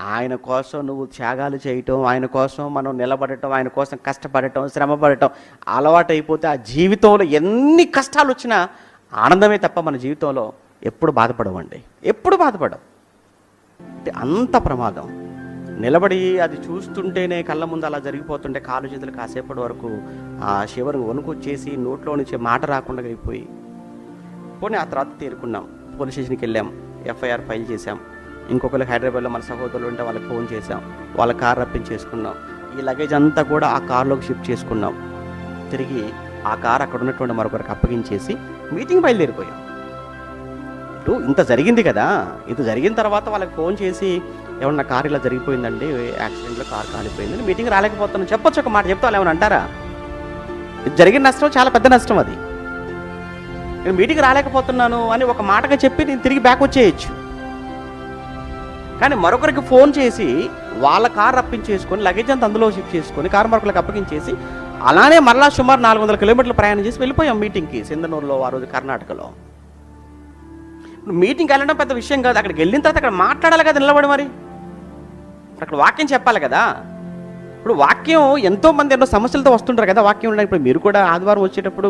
ఆయన కోసం నువ్వు త్యాగాలు చేయటం ఆయన కోసం మనం నిలబడటం ఆయన కోసం కష్టపడటం శ్రమపడటం అలవాటు అయిపోతే ఆ జీవితంలో ఎన్ని కష్టాలు వచ్చినా ఆనందమే తప్ప మన జీవితంలో ఎప్పుడు బాధపడమండి ఎప్పుడు బాధపడవు. అంటే అంత ప్రమాదం. నిలబడి అది చూస్తుంటేనే కళ్ళ ముందు అలా జరిగిపోతుంటే కాలు చేతులు కాసేపటి వరకు ఆ శివరు వణుకొచ్చేసి నోట్లో నుంచి మాట రాకుండా అయిపోయి పోనీ ఆ తర్వాత తేరుకున్నాం. పోలీస్ స్టేషన్కి వెళ్ళాం. ఎఫ్ఐఆర్ ఫైల్ చేశాం. ఇంకొకరికి హైదరాబాద్లో మన సహోదరులు ఉంటే వాళ్ళకి ఫోన్ చేసాం వాళ్ళ కార్ రప్పించేసుకున్నాం ఈ లగేజ్ అంతా కూడా ఆ కార్లోకి షిఫ్ట్ చేసుకున్నాం. తిరిగి ఆ కార్ అక్కడ ఉన్నటువంటి మరొకరికి అప్పగించేసి మీటింగ్ బయలుదేరిపోయాం. ఇప్పుడు ఇంత జరిగింది కదా? ఇంత జరిగిన తర్వాత వాళ్ళకి ఫోన్ చేసి ఏమన్నా కార్ ఇలా జరిగిపోయిందండి? యాక్సిడెంట్లో కార్ కాలిపోయింది మీటింగ్ రాలేకపోతున్నాను చెప్పొచ్చు ఒక మాట చెప్తా వాళ్ళు ఏమైనా అంటారా? ఇది జరిగిన నష్టం చాలా పెద్ద నష్టం అది. నేను మీటింగ్ రాలేకపోతున్నాను అని ఒక మాటగా చెప్పి నేను తిరిగి బ్యాక్ వచ్చేయచ్చు. కానీ మరొకరికి ఫోన్ చేసి వాళ్ళ కార్ రప్పించేసుకొని లగేజ్ అంతా అందులో షిఫ్ట్ చేసుకొని కార్ మరొకరికి అప్పగించేసి అలానే మరలా సుమారు నాలుగు వందల కిలోమీటర్లు ప్రయాణం చేసి వెళ్ళిపోయాం మీటింగ్కి సింధనూరులో ఆ రోజు కర్ణాటకలో. మీటింగ్కి వెళ్ళడం పెద్ద విషయం కాదు. అక్కడికి వెళ్ళిన తర్వాత అక్కడ మాట్లాడాలి కదా నిలబడి మరి. అక్కడ వాక్యం చెప్పాలి కదా. ఇప్పుడు వాక్యం ఎంతో మంది ఎన్నో సమస్యలతో వస్తుంటారు కదా వాక్యం ఉండడానికి ఇప్పుడు మీరు కూడా ఆదివారం వచ్చేటప్పుడు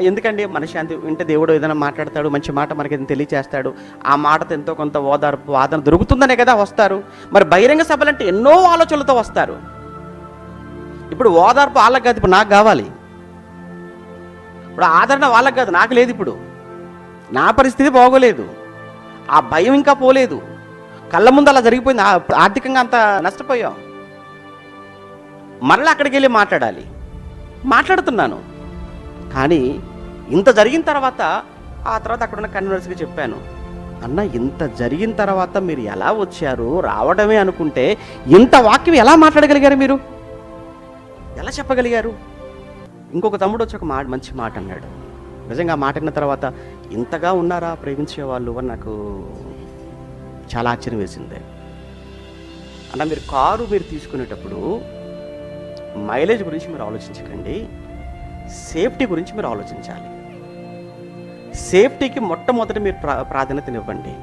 ఎందుకండి మనశాంతి వింటే దేవుడు ఏదైనా మాట్లాడతాడు మంచి మాట మనకి ఏదైనా తెలియచేస్తాడు ఆ మాటతో ఎంతో కొంత ఓదార్పు వాదన దొరుకుతుందనే కదా వస్తారు. మరి బహిరంగ సభలంటే ఎన్నో ఆలోచనలతో వస్తారు. ఇప్పుడు ఓదార్పు వాళ్ళకి కాదు ఇప్పుడు నాకు కావాలి. ఇప్పుడు ఆదరణ వాళ్ళకి కాదు నాకు లేదు ఇప్పుడు. నా పరిస్థితి బాగోలేదు. ఆ భయం ఇంకా పోలేదు. కళ్ళ ముందు అలా జరిగిపోయింది. ఆర్థికంగా అంత నష్టపోయాం. మరలా అక్కడికి వెళ్ళి మాట్లాడాలి. మాట్లాడుతున్నాను. కానీ ఇంత జరిగిన తర్వాత ఆ తర్వాత అక్కడున్న కన్వీనర్స్కి చెప్పాను. అన్న ఇంత జరిగిన తర్వాత మీరు ఎలా వచ్చారు? రావడమే అనుకుంటే ఇంత వాక్యం ఎలా మాట్లాడగలిగారు మీరు? ఎలా చెప్పగలిగారు? ఇంకొక తమ్ముడు వచ్చి ఒక మాట మంచి మాట అన్నాడు. నిజంగా ఆ మాట తర్వాత ఇంతగా ఉన్నారా ప్రేమించే వాళ్ళు అని నాకు చాలా ఆశ్చర్యం వేసింది. అన్న మీరు కారు మీరు తీసుకునేటప్పుడు మైలేజ్ గురించి మీరు ఆలోచించకండి. సేఫ్టీ గురించి మీరు ఆలోచించాలి. సేఫ్టీకి మొట్టమొదటి మీరు ప్రా ప్రాధాన్యతనివ్వండి.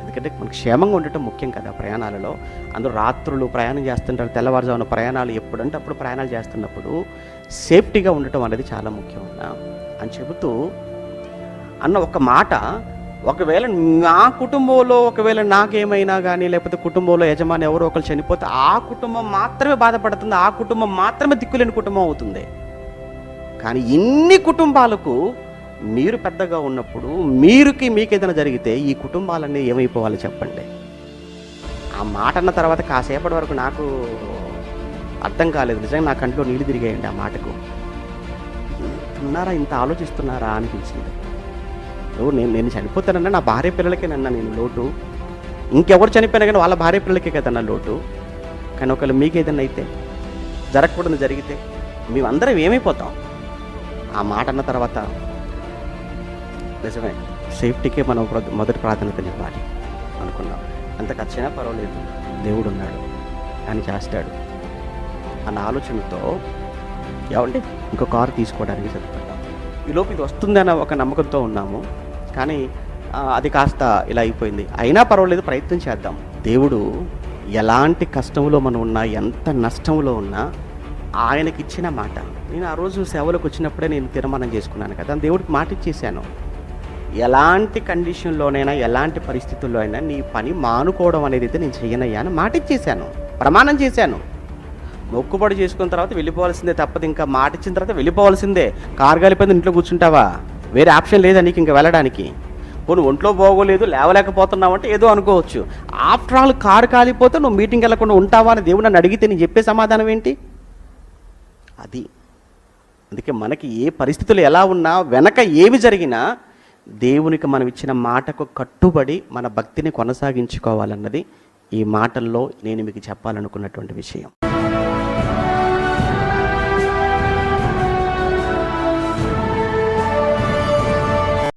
ఎందుకంటే మనకు క్షేమంగా ఉండటం ముఖ్యం కదా ప్రయాణాలలో. అందరూ రాత్రులు ప్రయాణం చేస్తుంటారు తెల్లవారుజామున ప్రయాణాలు ఎప్పుడంటే అప్పుడు ప్రయాణాలు చేస్తున్నప్పుడు సేఫ్టీగా ఉండటం అనేది చాలా ముఖ్యం అని చెబుతూ అన్న ఒక మాట ఒకవేళ నా కుటుంబంలో ఒకవేళ నాకేమైనా కానీ లేకపోతే కుటుంబంలో యజమాని ఎవరో ఒకరు చనిపోతే ఆ కుటుంబం మాత్రమే బాధపడుతుంది ఆ కుటుంబం మాత్రమే దిక్కులేని కుటుంబం అవుతుంది. కానీ ఇన్ని కుటుంబాలకు మీరు పెద్దగా ఉన్నప్పుడు మీరుకి మీకు ఏదైనా జరిగితే ఈ కుటుంబాలన్నీ ఏమైపోవాలి చెప్పండి. ఆ మాట అన్న తర్వాత కాసేపటి వరకు నాకు అర్థం కాలేదు. నిజంగా నా కంట్లో నీళ్ళు తిరిగాయండి ఆ మాటకు. ఉన్నారా ఇంత ఆలోచిస్తున్నారా? అనిపించింది. ఓ, నేను నేను చనిపోతానన్నా నా భార్య పిల్లలకే నన్న నేను లోటు. ఇంకెవరు చనిపోయినా కానీ వాళ్ళ భార్య పిల్లలకే కదన్నా లోటు. కానీ ఒకవేళ మీకు ఏదైనా అయితే జరగకూడదు జరిగితే మేమందరం ఏమైపోతాం? ఆ మాట అన్న తర్వాత నిజమే సేఫ్టీకే మనం మొదటి మొదటి ప్రాధాన్యతనివ్వాలి అనుకున్నాం. అంత ఖచ్చితంగా పర్వాలేదు దేవుడు ఉన్నాడు అని చేస్తాడు అన్న ఆలోచనతో ఏమంటే ఇంకో కారు తీసుకోవడానికి సిద్ధపడ్డాం. ఈలోపు ఇది వస్తుందన్న ఒక నమ్మకంతో ఉన్నాము. కానీ అది కాస్త ఇలా అయిపోయింది. అయినా పర్వాలేదు ప్రయత్నం చేద్దాం. దేవుడు ఎలాంటి కష్టంలో మనం ఉన్నా ఎంత నష్టంలో ఉన్నా ఆయనకి ఇచ్చిన మాట. నేను ఆ రోజు సేవలకు వచ్చినప్పుడే నేను తీర్మానం చేసుకున్నాను కదా దేవుడికి మాట ఇచ్చేసాను ఎలాంటి కండిషన్లోనైనా ఎలాంటి పరిస్థితుల్లో అయినా నీ పని మానుకోవడం అనేది అయితే నేను చెయ్యనయ్యా అని మాట ఇచ్చేసాను ప్రమాణం చేశాను. మొక్కుబడి చేసుకున్న తర్వాత వెళ్ళిపోవాల్సిందే తప్పదు ఇంకా మాట ఇచ్చిన తర్వాత వెళ్ళిపోవాల్సిందే. కారు కలిపోయింది ఇంట్లో కూర్చుంటావా? వేరే ఆప్షన్ లేదా నీకు ఇంకా వెళ్ళడానికి? పోను ఒంట్లో బాగోలేదు లేవలేకపోతున్నావు అంటే ఏదో అనుకోవచ్చు. ఆఫ్టర్ ఆల్ కారు కాలిపోతే నువ్వు మీటింగ్ వెళ్ళకుండా ఉంటావా అని దేవుడు నన్ను అడిగితే నేను చెప్పే సమాధానం ఏంటి? అది. అందుకే మనకి ఏ పరిస్థితులు ఎలా ఉన్నా వెనక ఏమి జరిగినా దేవునికి మనం ఇచ్చిన మాటకు కట్టుబడి మన భక్తిని కొనసాగించుకోవాలన్నది ఈ మాటల్లో నేను మీకు చెప్పాలనుకున్నటువంటి విషయం.